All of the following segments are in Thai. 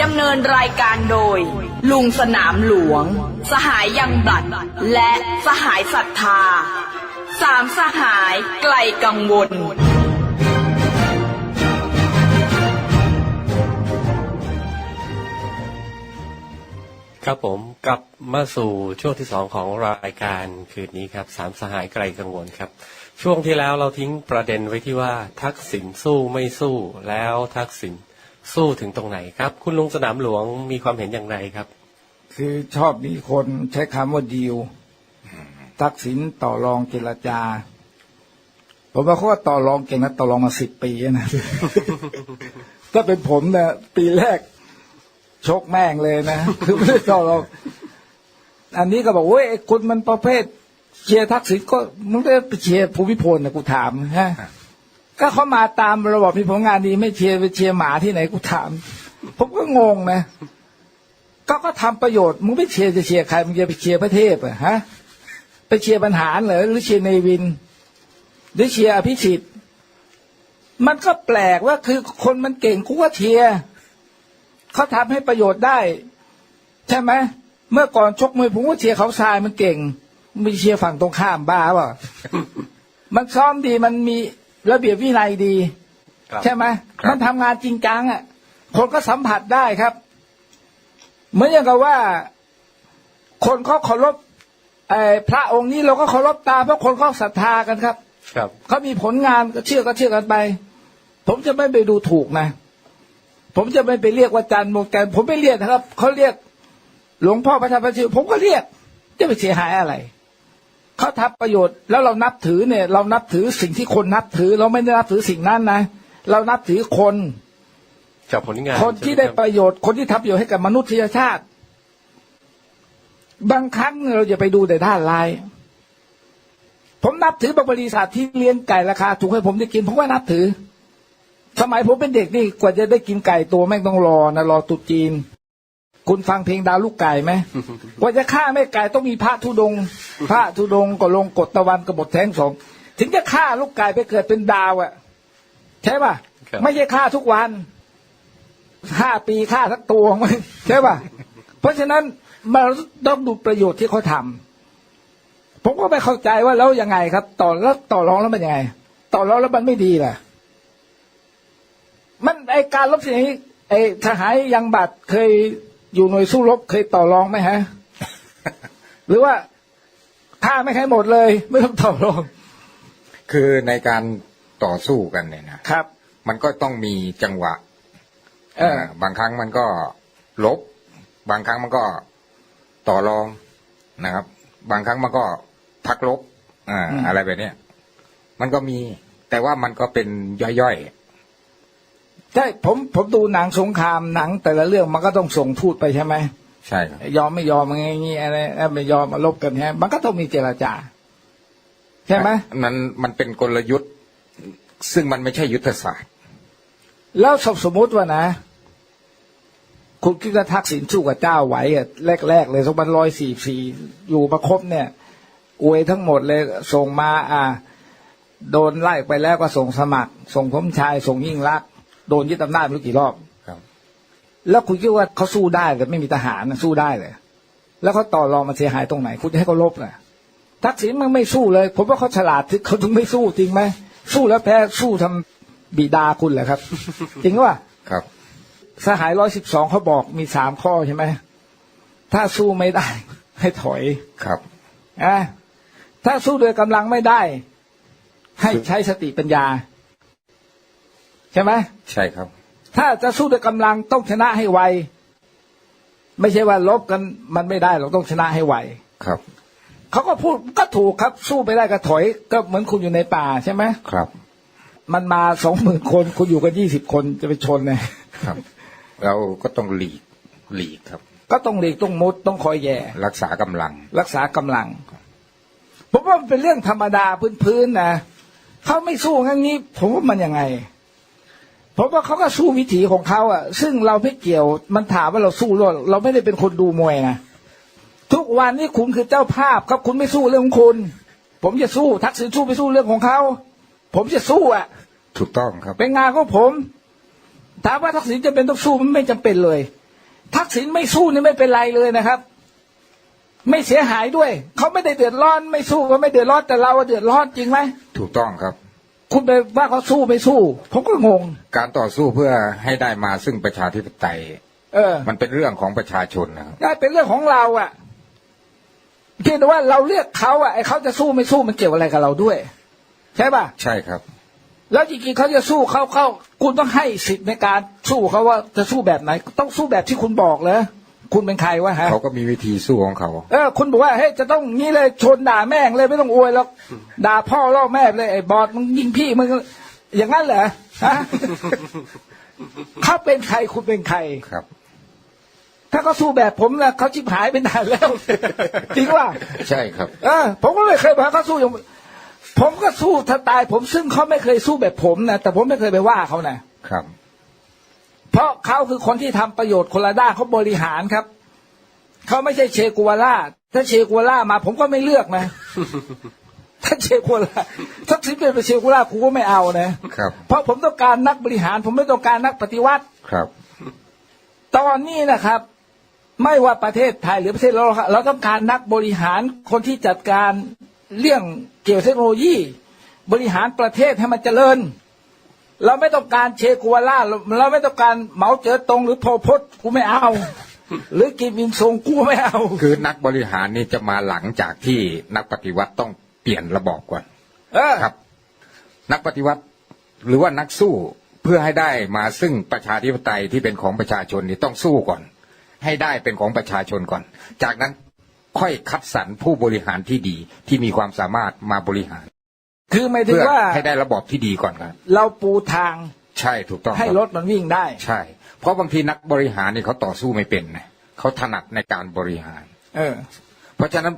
ดำเนินรายการโดย ลุงสนามหลวง สหายยังบลัด และสหายศรัทธา สามสหายไกลกังวล ครับผมกลับมาสู่ช่วงที่สองของรายการคืนนี้ครับ สามสหายไกลกังวลครับ ช่วงที่แล้วเราทิ้งประเด็นไว้ที่ว่า ทักษิณสู้ไม่สู้แล้วทักษิณ สู้ถึงตรงไหนครับ คุณลุงสนามหลวงมีความเห็นอย่างไรครับ คือชอบมีคนใช้คำว่าดีลทักษิณต่อรองเจรจา ผมว่าเขาก็ต่อรองเก่งนะต่อรองมาสิบปีนะถ้าเป็นผมเนี่ยปีแรกชกแม่งเลยนะคือไม่ได้ต่อรองอันนี้ก็บอกเว้ยไอ้คุณมันประเภทเชียร์ทักษิณก็มึงได้ไปเชียร์ภูมิพลนะกูถามฮะ ก็เขามาตามระบบมีผลงานดีไม่เชียร์ไปเชียร์หมาที่ไหนกูถาม ผมก็งงนะก็ก็ทำประโยชน์มึงไม่เชียร์จะเชียร์ใครมึงจะไปเชียร์พระเทพอะฮะ ไปเชียร์บรรหารเหรอหรือเชียร์เนวิน หรือเชียร์อภิสิทธิ์มันก็แปลกว่าคือคนมันเก่งกูก็เชียร์เขาทำให้ประโยชน์ได้ ใช่ไหมเมื่อก่อนชกมวยผมก็เชียร์เขาทรายมันเก่งไม่เชียร์ฝั่งตรงข้ามบ้าเปล่ามันซ้อมดีมันมี ระเบียบวินัยดีครับใช่ไหมมันทำงานจริงจังอะ คนก็สัมผัสได้ครับเหมือนอย่างกับว่า คนเขาเคารพไอ้พระองค์นี้เราก็เคารพตามเพราะคนเขาศรัทธากันครับ ครับเขามีผลงานก็เชื่อก็เชื่อกันไป ผมจะไม่ไปดูถูกนะ ผมจะไม่ไปเรียกว่าจันทร์โมแกนผมไม่เรียกนะครับเขาเรียก หลวงพ่อพระธรรมชิวผมก็เรียกจะไปเสียหายอะไร เขาทำประโยชน์แล้วเรานับถือเนี่ย เรานับถือสิ่งที่คนนับถือ เราไม่ได้นับถือสิ่งนั้นนะ เรานับถือคนจากผลงานคนที่ได้ประโยชน์คนที่ทำประโยชน์ให้กับมนุษยชาติ บางครั้งเราจะไปดูแต่ด้านร้าย ผมนับถือบางบริษัทที่เลี้ยงไก่ราคาถูกให้ผมได้กินผมว่านับถือ สมัยผมเป็นเด็กนี่กว่าจะได้กินไก่ตัวแม่งต้องรอนะรอตุจีน คุณฟังเพลงดาวลูกไก่ไหมกว่าจะฆ่าแม่ไก่ต้องมีพระธุดงค์พระธุดงค์ก็ลงกฎตะวันกบฏแท้งสองถึงจะฆ่าลูกไก่ไปเกิดเป็นดาวอะใช่ป่ะครับไม่ใช่ฆ่าทุกวันห้าปีฆ่าสักตัวไหมใช่ป่ะ เพราะฉะนั้นมันต้องดูประโยชน์ที่เขาทำผมก็ไม่เข้าใจว่าแล้วยังไงครับ ต่อแล้วต่อรองแล้วมันยังไง ต่อรองแล้วมันไม่ดีล่ะ มันไอการลบสิ่งนี้ไอทหารยังบัตรเคย อยู่หน่วยสู้รบเคยต่อรองไหมฮะ หรือว่าฆ่าไม่ให้หมดเลย ไม่ต้องต่อรอง คือในการต่อสู้กันเนี่ยนะครับ มันก็ต้องมีจังหวะเออาบางครั้งมันก็ลบ บางครั้งมันก็ต่อรองนะครับ บางครั้งมันก็พักลบอ่าอะไรแบบเนี้ยมันก็มีแต่ว่ามันก็เป็นย่อย ใช่ผมผมดูหนังสงครามหนัง แต่ละเรื่องมันก็ต้องส่งทูตไปใช่ไหมๆใช่ครับยอมไม่ยอมอะไรอย่างเงี้ยอะไรเอ้ยไม่ยอมมาลบกันฮะมันก็ต้องมีเจรจา ใช่ไหมมันมันเป็นกลยุทธ์ ซึ่งมันไม่ใช่ยุทธศาสตร์ แล้วสมสมมติว่านะ คุณคิดว่าทักษิณสู้กับเจ้าไหวอะแรก ๆ เลยสองพันร้อยสี่สี่อยู่ประคบเนี่ยอวยทั้งหมดเลยส่งมา อ่า โดนไล่ไปแล้วก็ส่งสมัคร ส่งสมชายส่งยิ่งรักษณ์ โดนยึดอำนาจไม่รู้กี่รอบครับ แล้วคุณคิดว่าเขาสู้ได้แต่ไม่มีทหารน่ะสู้ได้เลยแล้วเขาต่อรองมันเสียหายตรงไหน คุณจะให้เขาลบน่ะทักษิณมันไม่สู้เลย ผมว่าเขาฉลาดที่เขาถึงไม่สู้จริงไหมสู้แล้วแพ้สู้ทำบิดาคุณเหรอครับ จริงว่าครับ สหายร้อยสิบสองเขาบอกมีสามข้อใช่ไหมถ้าสู้ไม่ได้ ให้ถอยครับอะถ้าสู้โดยกำลังไม่ได้ ให้ใช้สติปัญญา ใช่ไหมใช่ครับ ถ้าจะสู้ด้วยกำลังต้องชนะให้ไว ไม่ใช่ว่าลบกันมันไม่ได้เราต้องชนะให้ไวครับเขาก็พูดก็ถูกครับ สู้ไปได้ก็ถอย ก็เหมือนคุณอยู่ในป่าใช่ไหมครับ มันมาสองหมื่นคนคุณอยู่กันยี่สิบคนจะไปชนเนี่ยครับ เราก็ต้องหลีกหลีกครับ ก็ต้องหลีกต้องมุดต้องคอยแย่ รักษากำลัง รักษากำลังผมว่ามันเป็นเรื่องธรรมดาพื้นๆนะเขาไม่สู้งั้นนี้ผมว่ามันยังไง ผมว่าเขาก็สู้วิถีของเขาอะ ซึ่งเราไม่เกี่ยวมันถามว่าเราสู้หรือเปล่าเราไม่ได้เป็นคนดูมวยนะทุกวันนี้คุณคือเจ้าภาพครับคุณไม่สู้เรื่องของคุณ ผมจะสู้ทักษิณสู้ไปสู้เรื่องของเขาผมจะสู้อะ ถูกต้องครับ เป็นงานของผมถามว่าทักษิณจะเป็นต้องสู้มันไม่จำเป็นเลย ทักษิณไม่สู้นี่ไม่เป็นไรเลยนะครับ ไม่เสียหายด้วย เขาไม่ได้เดือดร้อน ไม่สู้ก็ไม่เดือดร้อนแต่เราอะเดือดร้อนจริงไหมถูกต้องครับ คุณไปว่าเขาสู้ไม่สู้ ผมก็งง การต่อสู้เพื่อให้ได้มาซึ่งประชาธิปไตย เออ มันเป็นเรื่องของประชาชนนะครับได้เป็นเรื่องของเราอะเพียงแต่ว่าเราเลือกเขาอะไอ้เขาจะสู้ไม่สู้มันเกี่ยวอะไรกับเราด้วย ใช่ป่ะใช่ครับ แล้วจริงๆเขาจะสู้เขาเขาคุณต้องให้สิทธิ์ในการสู้เขาว่าจะสู้แบบไหน ต้องสู้แบบที่คุณบอกเลย คุณเป็นใครวะฮะเขาก็มีวิธีสู้ของเขาเออคุณบอกว่าเฮ้ยจะต้องงี้เลยชนด่าแม่งเลยไม่ต้องอวยหรอกด่าพ่อล่อแม่เลยไอ้บอดมึงยิงพี่มึงอย่างนั้นเหรอฮะเขาเป็นใครคุณเป็นใครครับ ถ้าเขาสู้แบบผมนะเขาชิบหายไปนานแล้วจริงว่าใช่ครับ เออผมก็ไม่เคยบอกให้เขาสู้อย่างผมก็สู้ถ้าตายผมซึ่งเขาไม่เคยสู้แบบผมนะแต่ผมไม่เคยไปว่าเขานะครับ เพราะเขาคือคนที่ทำประโยชน์คนละด้านเขาบริหารครับ เขาไม่ใช่เชกัวล่าถ้าเชกัวล่ามา ผมก็ไม่เลือกนะถ้าเชกัวล่าทักษิณเป็นเชกัวล่ากูก็ไม่เอานะครับ เพราะผมต้องการนักบริหาร ผมไม่ต้องการนักปฏิวัติครับ ตอนนี้นะครับ ไม่ว่าประเทศไทยหรือประเทศเราเราต้องการนักบริหารคนที่จัดการเรื่องเกี่ยวกับเทคโนโลยี บริหารประเทศให้มันเจริญ เราไม่ต้องการเชกัวล่าเราเราไม่ต้องการเหมาเจ๋อตงหรือโพลพดกูไม่เอา หรือกิมอินซงกูไม่เอา คือนักบริหารนี่จะมาหลังจากที่นักปฏิวัติต้องเปลี่ยนระบอบก่อนเออครับ นักปฏิวัติหรือว่านักสู้เพื่อให้ได้มาซึ่งประชาธิปไตยที่เป็นของประชาชนนี่ต้องสู้ก่อน ให้ได้เป็นของประชาชนก่อน จากนั้นค่อยคัดสรรผู้บริหารที่ดีที่มีความสามารถมาบริหาร คือหมายถึงเพื่อว่า ให้ได้ระบอบที่ดีก่อนครับเราปูทางใช่ถูกต้องคให้บรถมันวิ่งได้ ใช่ เพราะบางทีนักบริหารนี่เขาต่อสู้ไม่เป็นนะเขาถนัดในการบริหาร เออ เพราะฉะนั้น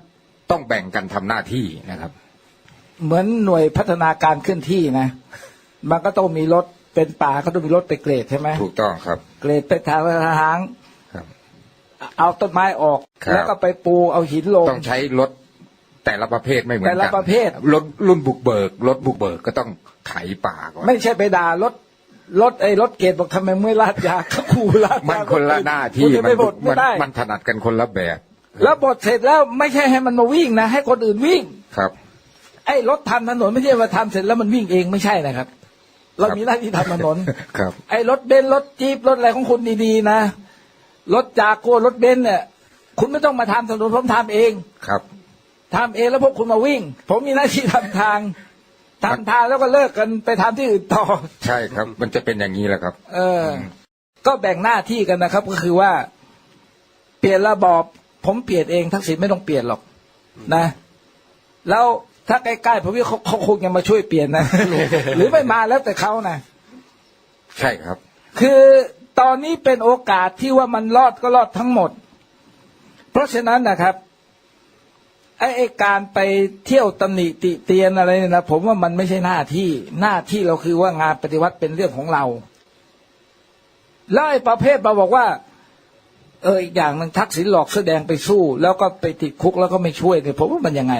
ต้องแบ่งกันทำหน้าที่นะครับ เหมือนหน่วยพัฒนาการเคลื่อนที่นะ มันก็ต้องมีรถเป็นป่าก็ต้องมีรถไปเกรดใช่ไหมถูกต้องครับ เกรดไปทางทาง ครับ เอาต้นไม้ออก ครับ แล้วก็ไปปูเอาหินลง ต้องใช้รถ แต่ละประเภทไม่เหมือนกันแต่ละประเภท รถรุ่นบุกเบิก รถบุกเบิกก็ต้องไถป่าก่อนไม่ใช่ไปด่ารถรถไอ้รถเกรดบอกทำไมไม่ลาดยาเขาขู่ลาดยามันคนละหน้าที่คุณจะมัไปนบดไม่มันได้มันถนัดกันคนละแบบ แล้วบดเสร็จแล้วไม่ใช่ให้มันมาวิ่งนะ ให้คนอื่นวิ่งครับ ไอ้รถทำถนนไม่ใช่ว่าทำเสร็จแล้วมันวิ่งเองไม่ใช่นะครับ เรามีหน้าที่ทำถนนครับ ไอ้รถเบนซ์รถจี๊ปรถอะไรของคุณดีๆนะรถจากโกรถเบนซ์เนี่ยคุณไม่ต้องมาทำถนนผมทำเองครับ ทำเองแล้วพวกคุณมาวิ่ง ผมมีหน้าที่ทำทางทำทางแล้วก็เลิกกันไปทำที่อื่นต่อ ใช่ครับ มันจะเป็นอย่างนี้แหละครับ เออ ก็แบ่งหน้าที่กันนะครับ ก็คือว่า เปลี่ยนระบอบ ผมเปลี่ยนเองทักษิณไม่ต้องเปลี่ยนหรอก นะ แล้วถ้าใกล้ๆผมว่าเขาเขาคงจะมาช่วยเปลี่ยนนะ หรือไม่มาแล้วแต่เขานะ ใช่ครับ คือตอนนี้เป็นโอกาสที่ว่ามันรอดก็รอดทั้งหมด เพราะฉะนั้นนะครับ ไอ้ไอ้การไปเที่ยวตำหนิติเตียนอะไรเนี่ยนะผมว่ามันไม่ใช่หน้าที่หน้าที่เราคือว่างานปฏิวัติเป็นเรื่องของเรา แล้วไอ้ประเภทมาบอกว่า เอออีกอย่างหนึ่งทักษิณหลอกแสอแดงไปสู้ แล้วก็ไปติดคุกแล้วก็ไม่ช่วยเนี่ยผมว่ามันยังไง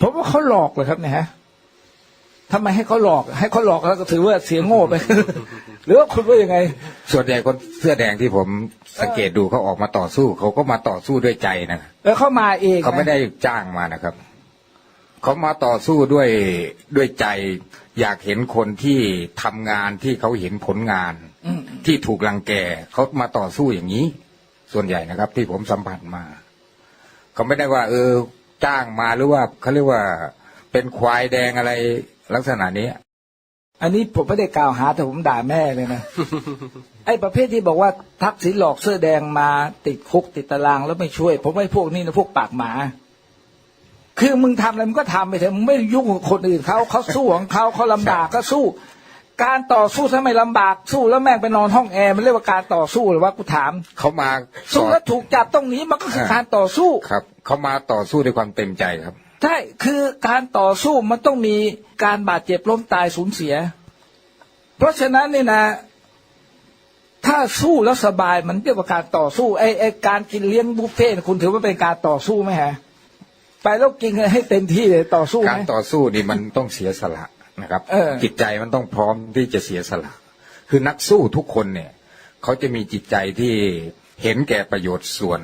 ผมว่าเขาหลอกเลยครับเนี่ยฮะ ทำไมให้เขาหลอก ให้เขาหลอกแล้วก็ถือว่าเสียโง่ไป หรือว่าคุณว่ายังไง ส่วนใหญ่คนเสื้อแดงที่ผมสังเกตดูเขาออกมาต่อสู้เขาก็มาต่อสู้ด้วยใจนะแล้วเขามาเองนะเขาไม่ได้จ้างมานะครับเขามาต่อสู้ด้วยด้วยใจ อยากเห็นคนที่ทำงานที่เขาเห็นผลงานอืมที่ถูกรังแกเขามาต่อสู้อย่างนี้ ส่วนใหญ่นะครับ ที่ผมสัมผัสมาเขาไม่ได้ว่า เออ จ้างมาหรือว่าเขาเรียกว่าเป็นควายแดงอะไร ลักษณะนี้ อันนี้ผมไม่ได้กล่าวหาแต่ผมด่าแม่เลยนะ ไอ้ประเภทที่บอกว่าทักษิณหลอกเสื้อแดงมาติดคุกติดตารางแล้วไม่ช่วย ผมว่าไอ้พวกนี้นะพวกปากหมา คือมึงทำอะไรมึงก็ทำไปเถอะมึงไม่ยุ่งกับคนอื่นเขาเขาสู้ของเขาเขาลำบากก็สู้ การต่อสู้ถ้าไม่ลำบากสู้แล้วแม่งไปนอนห้องแอร์มันเรียกว่าการต่อสู้หรือว่ากูถาม เขามาสู้ต่อแล้วถูกจับต้องหนีมันก็คือการต่อสู้ครับ เขามาต่อสู้ด้วยความเต็มใจครับ ใช่คือการต่อสู้มันต้องมีการบาดเจ็บล้มตายสูญเสีย เพราะฉะนั้นเนี่ยนะ ถ้าสู้แล้วสบายมันเรียกว่าการต่อสู้ไอ้ไอ้การกินเลี้ยงบุฟเฟ่ต์คุณถือว่าเป็นการต่อสู้ไหมฮะไปแล้วกินให้เต็มที่เลยต่อสู้การไหมต่อสู้นี่มันต้องเสียสละนะครับเออจิตใจมันต้องพร้อมที่จะเสียสละ คือนักสู้ทุกคนเนี่ย เขาจะมีจิตใจที่เห็นแก่ประโยชน์ส่วน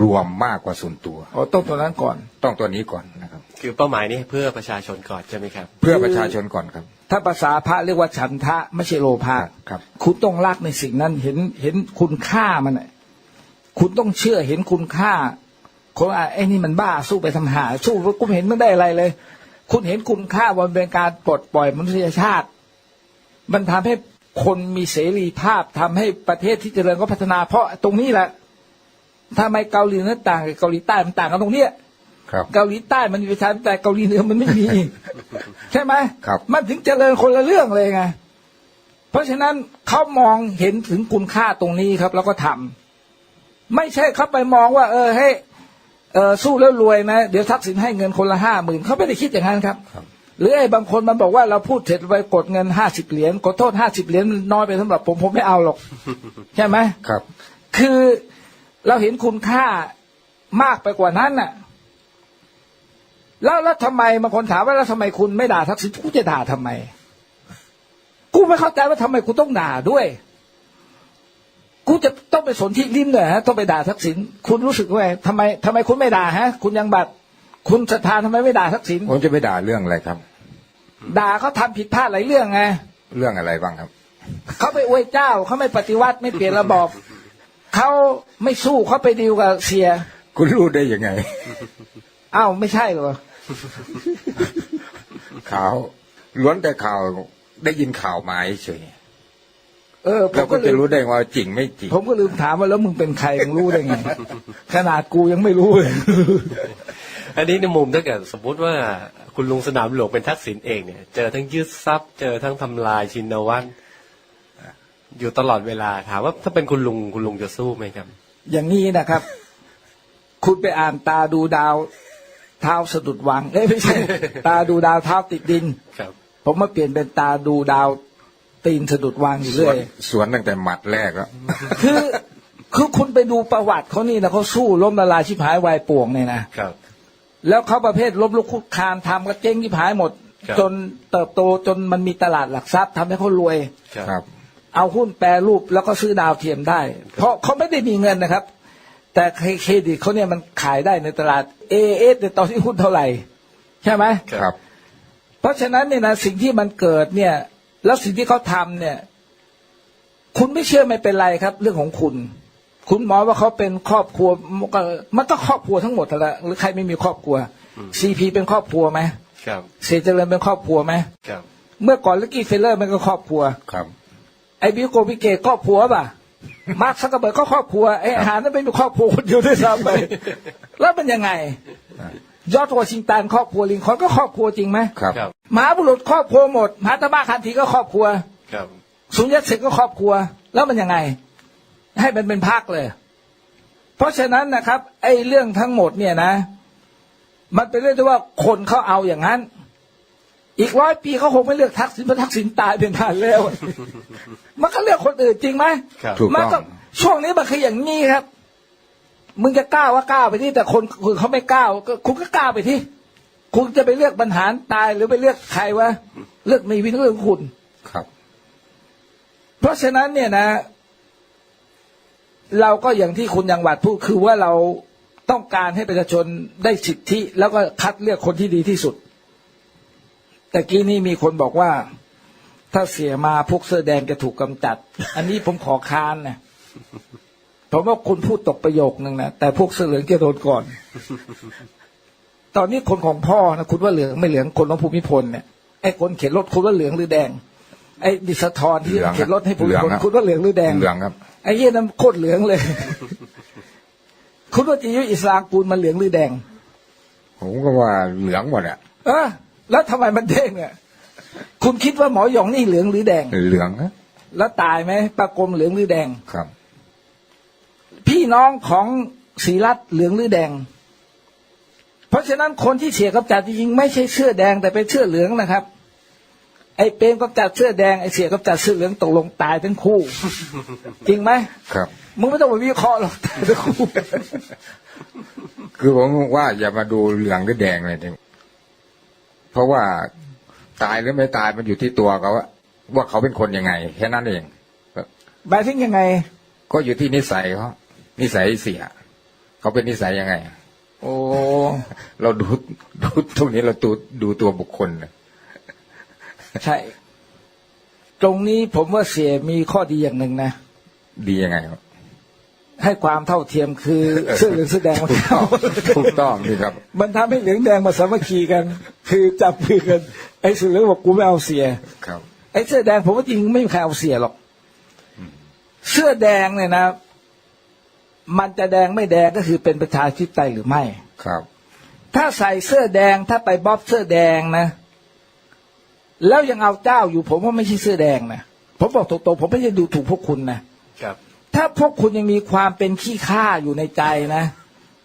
รวมมากกว่าส่วนตัว อ๋อต้องตัวนั้นก่อน ต้องตัวนี้ก่อนนะครับ คือเป้าหมายนี้เพื่อประชาชนก่อนใช่ไหมครับ เพื่อประชาชนก่อนครับ ถ้าภาษาพระเรียกว่าฉันทะไม่ใช่โลภะครับ คุณต้องรักในสิ่งนั้นเห็นเห็นคุณค่ามันน่ะคุณต้องเชื่อเห็นคุณค่าคนว่าไอ้นี่มันบ้าสู้ไปทำหา สู้กูไม่เห็นมันได้อะไรเลย คุณเห็นคุณค่าว่ามันเป็นการปลดปล่อยมนุษยชาติ มันทำให้คนมีเสรีภาพทำให้ประเทศที่เจริญก็พัฒนาเพราะตรงนี้แหละ ทำไมเกาหลีเหนือต่างกับเกาหลีใต้มันต่างกันตรงเนี้ยครับเกาหลีใต้มันมีประชาธิปไตยเกาหลีเหนือมันไม่มี ใช่ไหมครับมันถึงเจริญคนละเรื่องเลยไงเพราะฉะนั้นเขามองเห็นถึงคุณค่าตรงนี้ครับ แล้วก็ทำไม่ใช่เขาไปมองว่า เออให้เออสู้แล้วรวยนะ เดี๋ยวทักษิณให้เงินคนละห้าหมื่นเขาไม่ได้คิดอย่างนั้นครับ หรือไอ้บางคนมันบอกว่าเราพูดเสร็จไปกดเงินห้าสิบเหรียญกดโทษห้าสิบเหรียญมันน้อยไปสำหรับผมผมไม่เอาหรอก ใช่ไหมครับ คือ เราเห็นคุณค่ามากไปกว่านั้นน่ะ แล้วแล้วทำไมบางคนถามว่าแล้วทำไมคุณไม่ด่าทักษิณกูจะด่าทำไม กูไม่เข้าใจว่าทำไมกูต้องด่าด้วย กูจะต้องไปสนที่ลิ้นเลยฮะต้องไปด่าทักษิณคุณรู้สึกว่าไงทำไมทำไมคุณไม่ด่าฮะ คุณยังบัตรคุณศรัทธาทำไมไม่ด่าทักษิณผมจะไปด่าเรื่องอะไรครับ ด่าเขาทำผิดพลาดหลายเรื่องไงเรื่องอะไรบ้างครับ เขาไปอวยเจ้าเขาไม่ปฏิวัติไม่เปลี่ยนระบอบ เขาไม่สู้เขาไปดีลกับเสีย คุณรู้ได้ยังไง อ้าวไม่ใช่เหรอข่าวล้วนแต่ข่าวได้ยินข่าวมาเฉยเออผเรามก็ก็ลืจะมรู้ได้ว่าจริงไม่จริง ผมก็ลืมถามว่าแล้วมึงเป็นใครมึงรู้ได้ไงขนาดกูยังไม่รู้เลย อันนี้ในมุมถ้าเกิดสมมุติว่าคุณลุงสนามหลวงเป็นทักษิณเองเนี่ย เจอทั้งยึดทรัพย์ เจอทั้งทำลายชินวัตร อยู่ตลอดเวลาถามว่าถ้าเป็นคุณลุงคุณลุงจะสู้ไหมครับ อย่างนี้นะครับ คุณไปอ่านตาดูดาว เท้าสะดุดวังเอ้ยไม่ใช่ ตาดูดาวเท้าติดดินครับ ผมมาเปลี่ยนเป็นตาดูดาว ตีนสะดุดวางอยู่สเรื่วอนยสวนตั้งแต่หมัดแรกแล้ว คือคือคุณไปดูประวัติเขานี่นะเขาสู้ล้มละลายชิบหายวายป่วงเนี่ยนะ ครับ แล้วเขาประเภทล้มลุกคุกคานทำก็เจ๊งที่หายหมด ครับ จนเติบโตจนมันมีตลาดหลักทรัพย์ทำให้เขารวยครับครับ เอาหุ้นแปรรูปแล้วก็ซื้อดาวเทียมได้ เพราะเขาไม่ได้มีเงินนะครับ แต่เครดิตเขาเนี่ยมันขายได้ในตลาดเอเอสในยตอนที่หุ้นเท่าไหร่ ใช่ไหมครับ เพราะฉะนั้นเนี่ยนะสิ่งที่มันเกิดเนี่ย แล้วสิ่งที่เขาทำเนี่ย คุณไม่เชื่อไม่เป็นไรครับ เรื่องของคุณ คุณหมอว่าเขาเป็นครอบครัวมันก็มันก็ครอบครัวทั้งหมดนั่นแหละหรือใครไม่มีครอบครัวซีพีเป็นครอบครัวไหมครับเสียเจริญเป็นครอบครัวไหมครับ เมื่อก่อนลิกกี้เฟลเลอร์มันก็ครอบครัวครับ ไอ้บิลโกบิเกตครอบครัวป่ะมาร์คซักเกอร์เบิร์กก็ครอบครัวไอ้อาหารนั่นเป็นครอบครัวคนเดียวด้วยซ้ำไปแล้วเป็นยังไง ยอร์จวอชิงตันครอบครัวลิงคอล์นก็ครอบครัวจริงไหมครับครับมหาบุรุษครอบครัวหมดมหาตมะคันธีก็ครอบครัวครับสุญญเสกก็ครอบครัว แล้วมันยังไง ให้มันเป็นพักเลย เพราะฉะนั้นนะครับ ไอ้เรื่องทั้งหมดเนี่ยนะ มันเป็นเรื่องที่ว่าคนเขาเอาอย่างนั้น อีกร้อยปีเขาคงไม่เลือกทักษิณเพราะทักษิณตายเป็นนานแล้ว มันก็เลือกคนอื่นจริงไหมครับถูกมันต้ก็องช่วงนี้มันคืออย่างนี้ครับ มึงจะกล้าว่าก้าวไปที่แต่คนคนเขาไม่กล้าวก็คุณก็กล้าไปที่คุณจะไปเลือกบรรหารตายหรือไปเลือกใครวะเลือกมีวินเรื่องคุณ ครับ เพราะฉะนั้นเนี่ยนะ เราก็อย่างที่คุณยังหวัดพูดคือว่าเราต้องการให้ประชาชนได้สิทธิ แล้วก็คัดเลือกคนที่ดีที่สุด แต่กี้นี้มีคนบอกว่า ถ้าเสียมาพวกเสื้อแดงจะถูกกำจัด อันนี้ผมขอค้านนะผมว่าคุณพูดตกประโยคนึงนะแต่พวกเสื้อเหลืองจะโดนก่อน ตอนนี้คนของพ่อนะคุณว่าเหลืองไม่เหลืองคนของภูมิพลเนี่ยไอ้คนเข็นรถคุณว่าเหลืองหรือแดง ไอ้ดิสะทรที่เหลืองเข็นรถให้ภูมิพลเหลืองครับคุณว่าเหลืองหรือแดงเหลืองครับไอ้เหี้ยนั้นโคตรเหลืองเลย คุณว่าจียุอิสลามกูลมันเหลืองหรือแดง ผมก็ว่าเหลืองหมดอะเออ แล้วทำไมมันเด้งอะคุณคิดว่าหมอหยองนี่เหลืองหรือแดง เหลืองนะแล้วตายไหมปลากรมเหลืองหรือแดงครับ พี่น้องของศรีรัตน์เหลืองหรือแดง เพราะฉะนั้นคนที่เสียกับจัดจริงๆไม่ใช่เสื้อแดงแต่เป็นเสื้อเหลืองนะครับ ไอ้เปรมกับจัดเสื้อแดงไอ้เสียกับจัดเสื้อเหลืองตกลงตายทั้งคู่ จริงไหมครับมึงไม่ต้องไปวิเคราะห์หรอกตายทั้งคู่ คือผมว่าอย่ามาดูเหลืองหรือแดงเลยเนี่ย เพราะว่าตายหรือไม่ตายมันอยู่ที่ตัวเขาอะว่าเขาเป็นคนยังไง แค่นั้นเองหมายถึงยังไง ก็อยู่ที่นิสัยเขานิสัยเสียเขาเป็นนิสัยยังไง โอ้เราดูดูตรงนี้เราดูดูตัวบุคคลนะใช่ ตรงนี้ผมว่าเสียมีข้อดีอย่างหนึ่งนะ ดียังไงครับ ให้ความเท่าเทียมคือเสื้อเหลืองเสื้อแดงมันเข้าถูกต้องนี่ครับ มันทำให้เหลืองแดงมาสามัคคีกัน คือจับมือกันไอ้เสื้อเหลืองบอกกูไม่เอาเสียครับ ไอ้เสื้อแดงผมว่าจริงไม่มีใครเอาเสียหรอกเสื้อแดงเนี่ยนะ มันจะแดงไม่แดงก็คือเป็นประชาธิปไตยหรือไม่ครับ ถ้าใส่เสื้อแดงถ้าไปบ๊อบเสื้อแดงนะ แล้วยังเอาเจ้าอยู่ผมว่าไม่ใช่เสื้อแดงนะผมบอกตรงๆผมไม่ได้ดูถูกพวกคุณนะครับ ถ้าพวกคุณยังมีความเป็นขี้ข้าอยู่ในใจนะ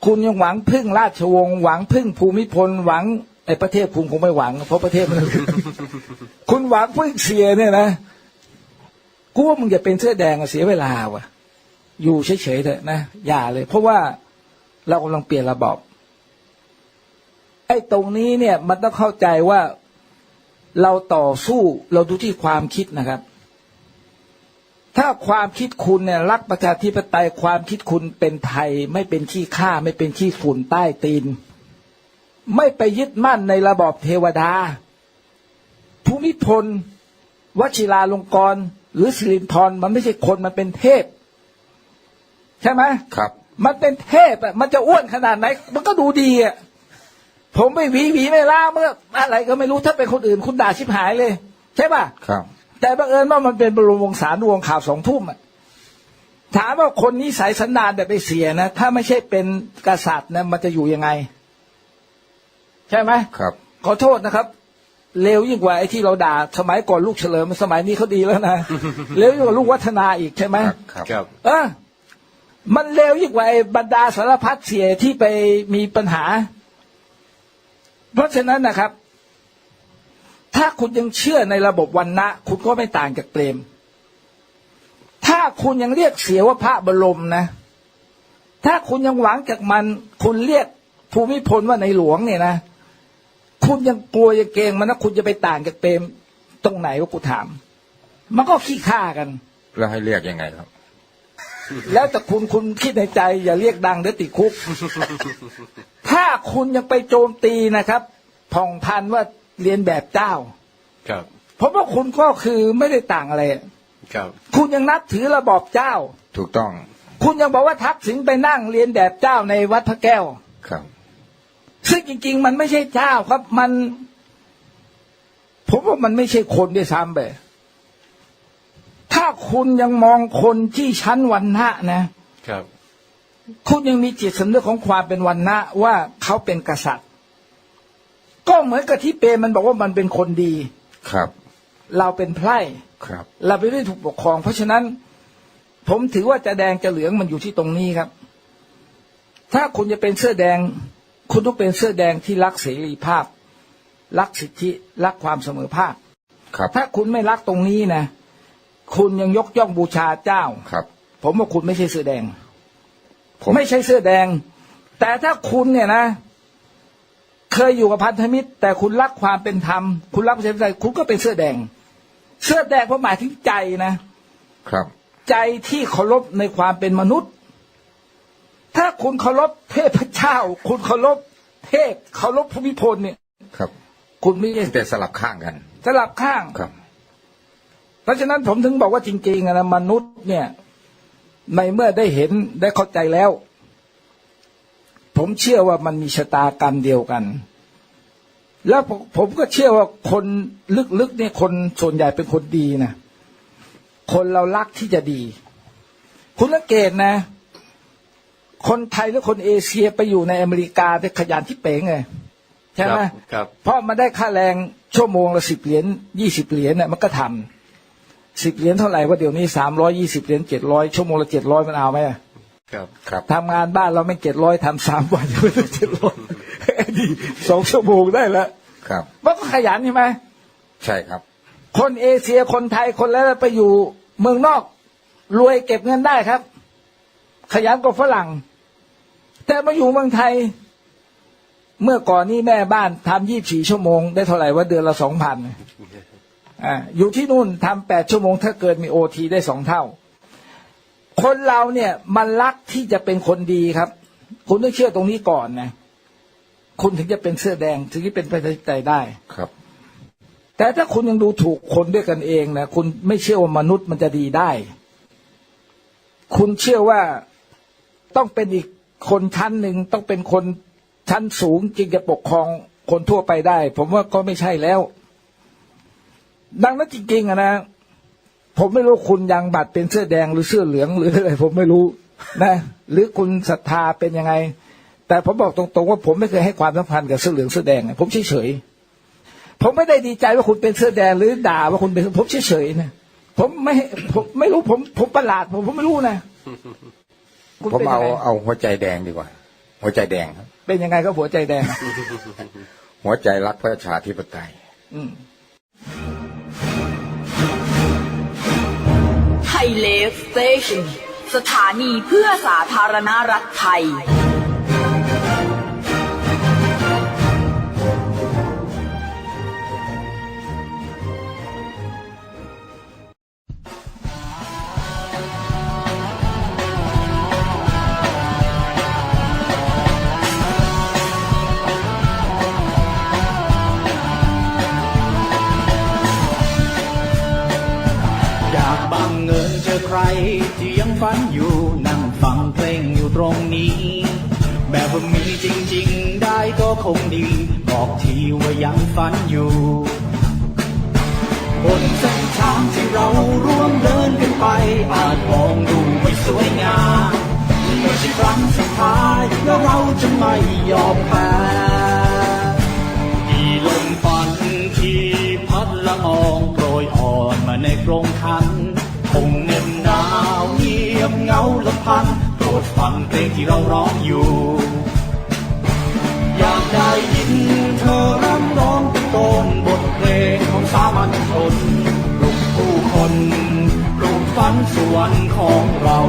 คุณยังหวังพึ่งราชวงศ์หวังพึ่งภูมิพลหวังไอ้ประเทศคุณคงไม่หวัง เพราะประเทศมันคุณหวังพึ่งเสียเนี่ยนะกูว่ามึงจะเป็นเสื้อแดงเสียเวลาว่ะ อยู่เฉยๆเถอะนะอย่าเลย เพราะว่าเรากำลังเปลี่ยนระบอบไอ้ตรงนี้เนี่ย มันต้องเข้าใจว่าเราต่อสู้เราดูที่ความคิดนะครับ ถ้าความคิดคุณเนี่ยรักประชาธิปไตยความคิดคุณเป็นไทย ไม่เป็นขี้ข้าไม่เป็นขี้ฝุ่นใต้ตีน ไม่ไปยึดมั่นในระบอบเทวดา ภูมิพลวชิราลงกรณ์หรือสิรินทรมันไม่ใช่คนมันเป็นเทพ ใช่ไหมครับ มันเป็นเทพอะมันจะอ้วนขนาดไหน มันก็ดูดีอะผมไม่หวีหวีไม่ล้างเมื่ออะไรก็ไม่รู้ถ้าเป็นคนอื่น คุณด่าชิบหายเลย ใช่ป่ะครับ แต่บังเอิญว่ามันเป็นบรมวงศานุวงศ์ข่าวสองทุ่มอะถามว่าคนนี้สายสันดานแบบไปเสียนะถ้าไม่ใช่เป็นกษัตริย์นะมันจะอยู่ยังไง ใช่ไหมครับ ขอโทษนะครับเลวยิ่งกว่าไอ้ที่เราด่าสมัยก่อนลูกเฉลิมสมัยนี้เขาดีแล้วนะเลวยิ่งกว่าลูกวัฒนาอีกใช่ไหมครับครับเออมันเลวยิ่งกว่าไอ้บรรดาสารพัดเสียที่ไปมีปัญหา เพราะฉะนั้นนะครับ ถ้าคุณยังเชื่อในระบบวันนะคุณก็ไม่ต่างจากเปรม ถ้าคุณยังเรียกเสียว่าพระบรมนะ ถ้าคุณยังหวังจากมัน คุณเรียกภูมิพลว่าในหลวงเนี่ยนะ คุณยังกลัวยังเกรงมันนะคุณจะไปต่างจากเปรมตรงไหนวะกูถาม มันก็ขี้ข้ากัน แล้วให้เรียกยังไงครับ แล้วแต่คุณคุณคิดในใจ อย่าเรียกดังเดี๋ยวติดคุก ถ้าคุณยังไปโจมตีนะครับ ผ่องพันว่า เรียนแบบเจ้า ครับ เพราะว่าคุณก็คือไม่ได้ต่างอะไร ครับ คุณยังนับถือระบอบเจ้า ถูกต้อง คุณยังบอกว่าทักษิณไปนั่งเรียนแบบเจ้าในวัดพระแก้ว ครับ ซึ่งจริง ๆ มันไม่ใช่เจ้าครับ มัน ผมว่ามันไม่ใช่คนด้วยซ้ำไปถ้าคุณยังมองคนที่ชั้นวันณะนะ ครับ คุณยังมีจิตสำนึกของความเป็นวันนะว่าเขาเป็นกษัตริย์ ก็เหมือนกับที่เปรมมันบอกว่ามันเป็นคนดี ครับ เราเป็นไพร่ครับ เราไม่ได้ถูกปกครอง เพราะฉะนั้น ผมถือว่าจะแดงจะเหลืองมันอยู่ที่ตรงนี้ครับ ถ้าคุณจะเป็นเสื้อแดง คุณต้องเป็นเสื้อแดงที่รักเสรีภาพ รักสิทธิรักความเสมอภาคครับ ถ้าคุณไม่รักตรงนี้นะคุณยังยกย่องบูชาเจ้าครับ ผมว่าคุณไม่ใช่เสื้อแดง ผม ไม่ใช่เสื้อแดง แต่ถ้าคุณเนี่ยนะ เคยอยู่กับพันธมิตร แต่คุณรักความเป็นธรรม คุณรักประชาธิปไตยคุณก็เป็นเสื้อแดง เสื้อแดงเพราะหมายถึงใจนะ ครับ ใจที่เคารพในความเป็นมนุษย์ ถ้าคุณเคารพเทพเจ้า คุณเคารพเทพเคารพภูมิพลเนี่ย ครับ คุณไม่ใช่แต่สลับข้างกัน สลับข้างครับ เพราะฉะนั้นผมถึงบอกว่าจริงๆอะนะมนุษย์เนี่ย ในเมื่อได้เห็นได้เข้าใจแล้ว ผมเชื่อว่ามันมีชะตากรรมเดียวกัน แล้วผมผมก็เชื่อว่าคนลึกๆเนี่ยคนส่วนใหญ่เป็นคนดีนะคนเรารักที่จะดี คุณสังเกตนะ คนไทยหรือคนเอเชียไปอยู่ในอเมริกาแต่ขยันที่เป๋งไงใช่ไหมครับครับ เพราะมันได้ค่าแรงชั่วโมงละสิบเหรียญยี่สิบเหรียญเนี่ยมันก็ทำสิบเหรียญเท่าไหร่ว่าเดี๋ยวนี้สามร้อยยี่สิบเหรียญเจ็ดร้อยชั่วโมงละเจ็ดร้อยมันเอาไหมอะ ครับครับทำงานบ้านเราไม่เจ็ดร้อยทำสามวันยังไม่ได้เจ็ดร้อยดีสองชั่วโมงได้แล้วครับมันก็ขยันใช่ไหมใช่ครับ คนเอเชียคนไทยคนแล้วไปอยู่เมืองนอก รวยเก็บเงินได้ครับ ขยันกว่าฝรั่ง แต่มาอยู่เมืองไทย เมื่อก่อนนี้แม่บ้านทำยี่สี่ชั่วโมง ได้เท่าไหร่ว่าเดือนละสองพันอ่าอยู่ที่นู่นทำแปดชั่วโมง ถ้าเกิดมีโอทีได้สองเท่า คนเราเนี่ย มันรักที่จะเป็นคนดีครับ คุณต้องเชื่อตรงนี้ก่อนนะคุณถึงจะเป็นเสื้อแดง ถึงจะเป็นประชาธิปไตยได้ครับ แต่ถ้าคุณยังดูถูกคนด้วยกันเองนะคุณไม่เชื่อว่ามนุษย์มันจะดีได้ คุณเชื่อว่าต้องเป็นอีกคนชั้นหนึ่งต้องเป็นคนชั้นสูงจึงจะปกครองคนทั่วไปได้ ผมว่าก็ไม่ใช่แล้ว ดังนั้นจริงๆอะนะ ผมไม่รู้คุณยังบัตรเป็นเสื้อแดงหรือเสื้อเหลืองหรืออะไรผมไม่รู้นะ หรือคุณศรัทธาเป็นยังไง แต่ผมบอกตรงๆว่าผมไม่เคยให้ความสำคัญกับเสื้อเหลืองเสื้อแดงอะผมเฉยๆผมไม่ได้ดีใจว่าคุณเป็นเสื้อแดงหรือด่าว่าคุณเป็นผมเฉยๆนะผมไม่ผมไม่รู้ผมผมประหลาด ผมผมไม่รู้นะคุณผมเป็นยัเอางไงเอาหัวใจแดงดีกว่า หัวใจแดงครับ เป็นยังไงก็หัวใจแดง หัวใจรักประชาธิปไตย อื ไทยเลฟสเตชันสถานีเพื่อสาธารณรัฐไทยอย ฝันอยู่นั่งฟังเพลงอยู่ตรงนี้ แบบว่ามีจริง ๆ ได้ก็คงดี บอกทีว่ายังฝันอยู่บนเส้นทางที่เราร่วมเดินกันไป อาจมองดูไม่สวยงามไม่ใช่ครั้งสุดท้ายแล้วเราจะไม่ยอมแพ้ เหงาลำพันโปรดฟังเพลงที่เราร้องอยู่ อยากได้ยินเธอรำร้องตะโกนบทเพลงของสามัญชนปลุกผู้คนปลุกฝันสวรรค์ของเรา